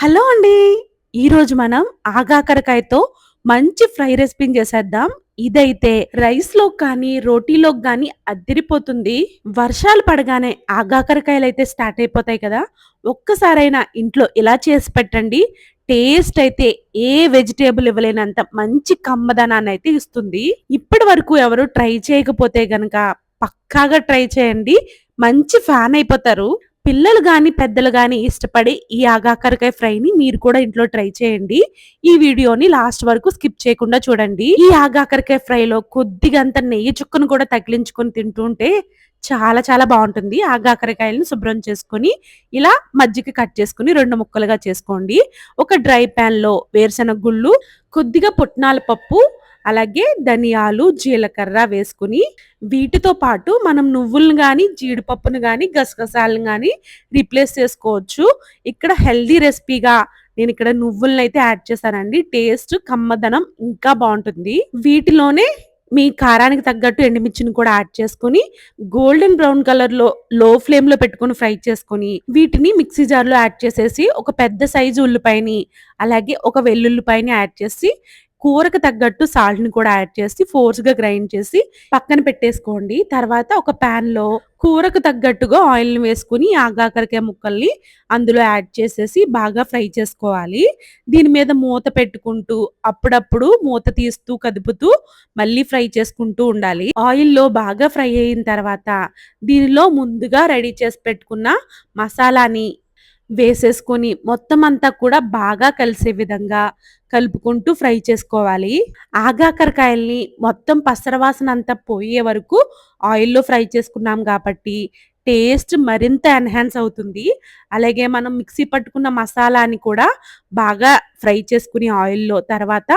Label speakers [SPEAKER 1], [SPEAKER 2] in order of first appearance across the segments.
[SPEAKER 1] Hello అండి. ఈరోజు మనం ఆగాకరకాయతో మంచి ఫ్రై రెసిపీని చేసేద్దాం. ఇదైతే రైస్లో కానీ రోటీలో కానీ అదిరిపోతుంది. వర్షాలు పడగానే ఆగాకరకాయలు అయితే స్టార్ట్ అయిపోతాయి కదా. ఒక్కసారైనా ఇంట్లో ఇలా చేసి పెట్టండి. టేస్ట్ అయితే ఏ వెజిటేబుల్ ఇవ్వలేనంత మంచి కమ్మదనాన్ని అయితే ఇస్తుంది. ఇప్పటి వరకు ఎవరు ట్రై చేయకపోతే గనక పక్కాగా ట్రై చేయండి. మంచి ఫ్యాన్ అయిపోతారు. పిల్లలు కానీ పెద్దలు కానీ ఇష్టపడి ఈ ఆగాకరకాయ ఫ్రైని మీరు కూడా ఇంట్లో ట్రై చేయండి. ఈ వీడియోని లాస్ట్ వరకు స్కిప్ చేయకుండా చూడండి. ఈ ఆగాకరకాయ ఫ్రైలో కొద్దిగా అంత నెయ్యి చుక్కను కూడా తగిలించుకొని తింటుంటే చాలా చాలా బాగుంటుంది. ఆగాకరకాయలను శుభ్రం చేసుకొని ఇలా మజ్జిగ కట్ చేసుకుని రెండు ముక్కలుగా చేసుకోండి. ఒక డ్రై ప్యాన్లో వేరుశనగ వేరుశెనగ గుళ్ళు కొద్దిగా పుట్నాల పప్పు అలాగే ధనియాలు జీలకర్ర వేసుకుని వీటితో పాటు మనం నువ్వులను కానీ జీడిపప్పును కానీ గసగసాలను కానీ రీప్లేస్ చేసుకోవచ్చు. ఇక్కడ హెల్దీ రెసిపీగా నేను ఇక్కడ నువ్వులను అయితే యాడ్ చేశానండి. టేస్ట్ కమ్మదనం ఇంకా బాగుంటుంది. వీటిలోనే మీ కారానికి తగ్గట్టు ఎండుమిర్చిని కూడా యాడ్ చేసుకొని గోల్డెన్ బ్రౌన్ కలర్లో లో ఫ్లేమ్లో పెట్టుకొని ఫ్రై చేసుకొని వీటిని మిక్సీ జార్లో యాడ్ చేసేసి ఒక పెద్ద సైజు ఉల్లిపాయని అలాగే ఒక వెల్లుల్లిపాయని యాడ్ చేసి కూరకు తగ్గట్టు సాల్ట్ని కూడా యాడ్ చేసి ఫోర్స్గా గ్రైండ్ చేసి పక్కన పెట్టేసుకోండి. తర్వాత ఒక పాన్లో కూరకు తగ్గట్టుగా ఆయిల్ని వేసుకుని ఆగాకరకాయ ముక్కల్ని అందులో యాడ్ చేసేసి బాగా ఫ్రై చేసుకోవాలి. దీని మీద మూత పెట్టుకుంటూ అప్పుడప్పుడు మూత తీస్తూ కదుపుతూ మళ్ళీ ఫ్రై చేసుకుంటూ ఉండాలి. ఆయిల్లో బాగా ఫ్రై అయిన తర్వాత దీనిలో ముందుగా రెడీ చేసి పెట్టుకున్న మసాలాని వేసేసుకొని మొత్తం అంతా కూడా బాగా కలిసే విధంగా కలుపుకుంటూ ఫ్రై చేసుకోవాలి. ఆగాకరకాయల్ని మొత్తం పసరవాసన అంతా పోయే వరకు ఆయిల్లో ఫ్రై చేసుకున్నాం కాబట్టి టేస్ట్ మరింత ఎన్హాన్స్ అవుతుంది. అలాగే మనం మిక్సీ పట్టుకున్న మసాలాని కూడా బాగా ఫ్రై చేసుకుని ఆయిల్లో తర్వాత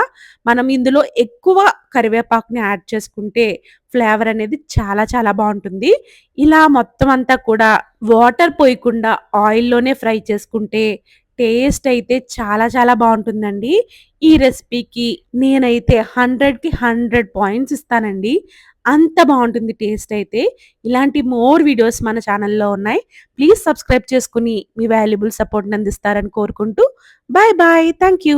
[SPEAKER 1] మనం ఇందులో ఎక్కువ కరివేపాకుని యాడ్ చేసుకుంటే ఫ్లేవర్ అనేది చాలా చాలా బాగుంటుంది. ఇలా మొత్తం అంతా కూడా వాటర్ పోయకుండా ఆయిల్లోనే ఫ్రై చేసుకుంటే టేస్ట్ అయితే చాలా చాలా బాగుంటుందండి. ఈ రెసిపీకి నేనైతే హండ్రెడ్కి హండ్రెడ్ పాయింట్స్ ఇస్తానండి. అంత బాగుంటుంది టేస్ట్ అయితే. ఇలాంటి మోర్ వీడియోస్ మన ఛానల్లో ఉన్నాయి. ప్లీజ్ సబ్స్క్రైబ్ చేసుకుని మీ వాల్యుబుల్ సపోర్ట్ని అందిస్తారని కోరుకుంటూ. Bye bye thank you